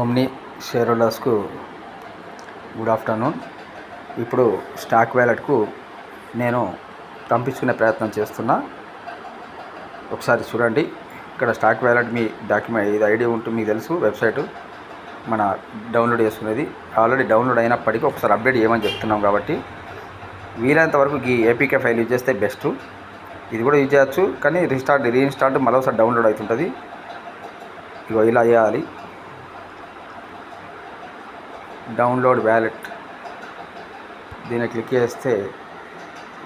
Omni share హోల్డర్స్కు good afternoon. ఇప్పుడు stock వ్యాలెట్కు నేను పంపించుకునే ప్రయత్నం చేస్తున్నా. ఒకసారి చూడండి. ఇక్కడ స్టాక్ వ్యాలెట్ మీ డాక్యుమెంట్ ఇది ఐడి ఉంటుంది మీకు తెలుసు వెబ్సైటు మన డౌన్లోడ్ చేసుకునేది. ఆల్రెడీ డౌన్లోడ్ అయినప్పటికీ ఒకసారి అప్డేట్ చేయమని చెప్తున్నాం కాబట్టి వీలైనంత వరకు ఈ ఏపీకే ఫైల్ యూజ్ చేస్తే బెస్ట్. ఇది కూడా యూజ్ చేయొచ్చు కానీ రీస్టార్ట్ రీఇన్స్టార్ట్ మరోసారి డౌన్లోడ్ అవుతుంటుంది. ఇగో ఇలా చేయాలి. Download wallet. దీన్ని క్లిక్ చేస్తే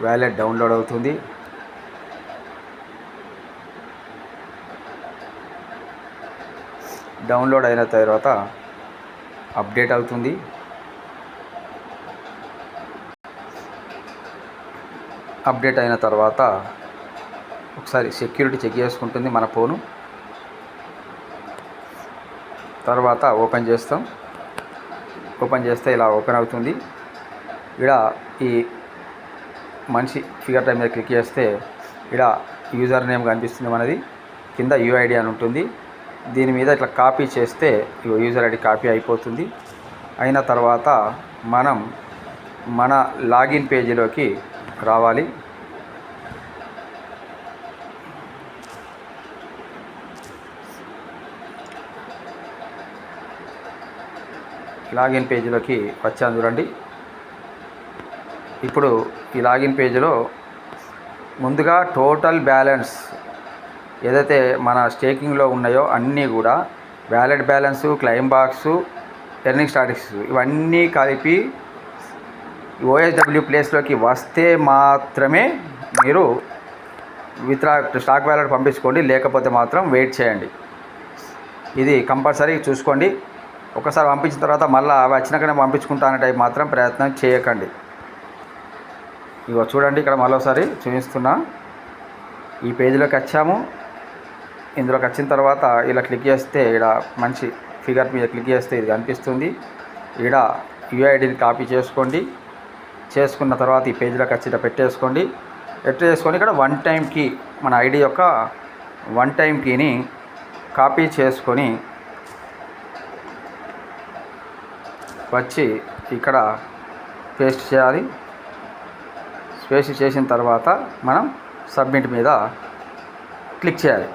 వ్యాలెట్ డౌన్లోడ్ అవుతుంది. డౌన్లోడ్ అయిన తర్వాత అప్డేట్ అవుతుంది. అప్డేట్ అయిన తర్వాత ఒకసారి సెక్యూరిటీ చెక్ చేసుకుంటుంది మన ఫోను. తర్వాత ఓపెన్ చేస్తాం. ఓపెన్ చేస్తే ఇలా ఓపెన్ అవుతుంది. ఇక్కడ ఈ మనిషి ఫిగర్ టైం మీద క్లిక్ చేస్తే ఇక్కడ యూజర్ నేమ్ కనిపిస్తుంది మనది. కింద యూఐడి అని ఉంటుంది. దీని మీద ఇట్లా కాపీ చేస్తే యూజర్ ఐడి కాపీ అయిపోతుంది. అయిన తర్వాత మనం మన లాగిన్ పేజీలోకి రావాలి. లాగిన్ పేజీలోకి వచ్చాను చూడండి. ఇప్పుడు ఈ లాగిన్ పేజీలో ముందుగా టోటల్ బ్యాలెన్స్ ఏదైతే మన స్టేకింగ్లో ఉన్నాయో అన్నీ కూడా wallet balance claim box earning statics ఇవన్నీ కలిపి ఓఎస్డబ్ల్యూ ప్లేస్లోకి వస్తే మాత్రమే మీరు విత్డ్రా స్టాక్ వ్యాలెట్ పంపించుకోండి లేకపోతే మాత్రం వెయిట్ చేయండి. ఇది కంపల్సరీ చూసుకోండి. ఒకసారి పంపించిన తర్వాత మళ్ళీ అవి వచ్చినాకనే పంపించుకుంటానే టైప్ మాత్రం ప్రయత్నం చేయకండి. ఇగో చూడండి ఇక్కడ మరోసారి చూపిస్తున్నా. ఈ పేజీలోకి వచ్చాము. ఇందులోకి వచ్చిన తర్వాత ఇలా క్లిక్ చేస్తే ఇక్కడ మంచి ఫిగర్ మీద క్లిక్ చేస్తే ఇది కనిపిస్తుంది. ఇక్కడ యూఐడిని కాపీ చేసుకోండి. చేసుకున్న తర్వాత ఈ పేజీలోకి వచ్చి ఇట్లా పెట్టేసుకోండి. పెట్టేసుకొని ఇక్కడ వన్ టైం కీ మన ఐడి యొక్క వన్ టైం కీని కాపీ చేసుకొని వచ్చి ఇక్కడ పేస్ట్ చేయాలి. పేస్ట్ చేసిన తర్వాత మనం సబ్మిట్ మీద క్లిక్ చేయాలి.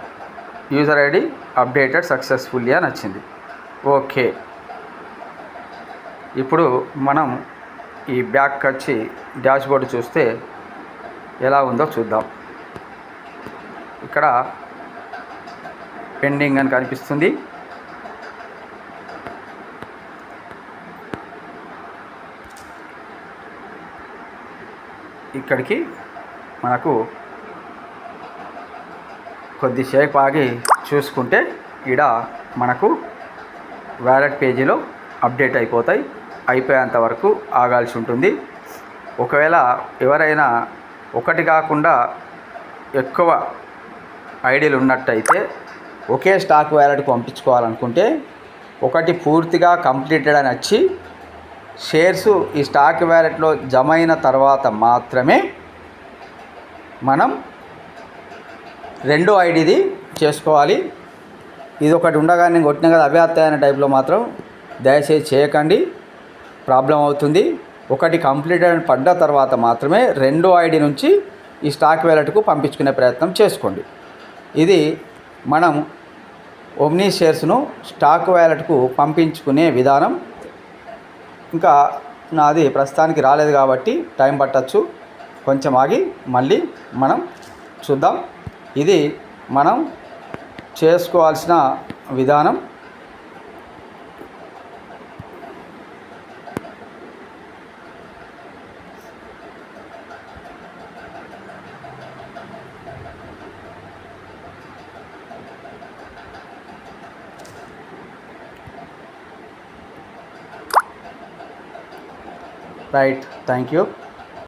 యూజర్ ఐడి అప్డేటెడ్ సక్సెస్ఫుల్లీ అని వచ్చింది. ఓకే. ఇప్పుడు మనం ఈ బ్యాక్ వచ్చి డాష్ బోర్డు చూస్తే ఎలా ఉందో చూద్దాం. ఇక్కడ పెండింగ్ అని కనిపిస్తుంది. ఇక్కడికి మనకు కొద్దిసేపు ఆగి చూసుకుంటే ఈడ మనకు వ్యాలెట్ పేజీలో అప్డేట్ అయిపోతాయి. అయిపోయేంత వరకు ఆగాల్సి ఉంటుంది. ఒకవేళ ఎవరైనా ఒకటి కాకుండా ఎక్కువ ఐడీలు ఉన్నట్టయితే ఒకే స్టాక్ వ్యాలెట్కి పంపించుకోవాలనుకుంటే ఒకటి పూర్తిగా కంప్లీటెడ్ అని వచ్చి షేర్స్ ఈ స్టాక్ వ్యాలెట్లో జమ అయిన తర్వాత మాత్రమే మనం రెండో ఐడిది చేసుకోవాలి. ఇది ఒకటి ఉండగానే కొట్టిన కదా అవే వస్తాయనే టైప్లో మాత్రం దయచేసి చేయకండి. ప్రాబ్లం అవుతుంది. ఒకటి కంప్లీట్ అని పడ్డ తర్వాత మాత్రమే రెండో ఐడి నుంచి ఈ స్టాక్ వ్యాలెట్కు పంపించుకునే ప్రయత్నం చేసుకోండి. ఇది మనం ఒమ్నీ షేర్స్ను స్టాక్ వ్యాలెట్కు పంపించుకునే విధానం. ఇంకా నాది ప్రస్తుతానికి రాలేదు కాబట్టి టైం పట్టచ్చు. కొంచెం ఆగి మళ్ళీ మనం చూద్దాం. ఇది మనం చేసుకోవాల్సిన విధానం. right. Thank you.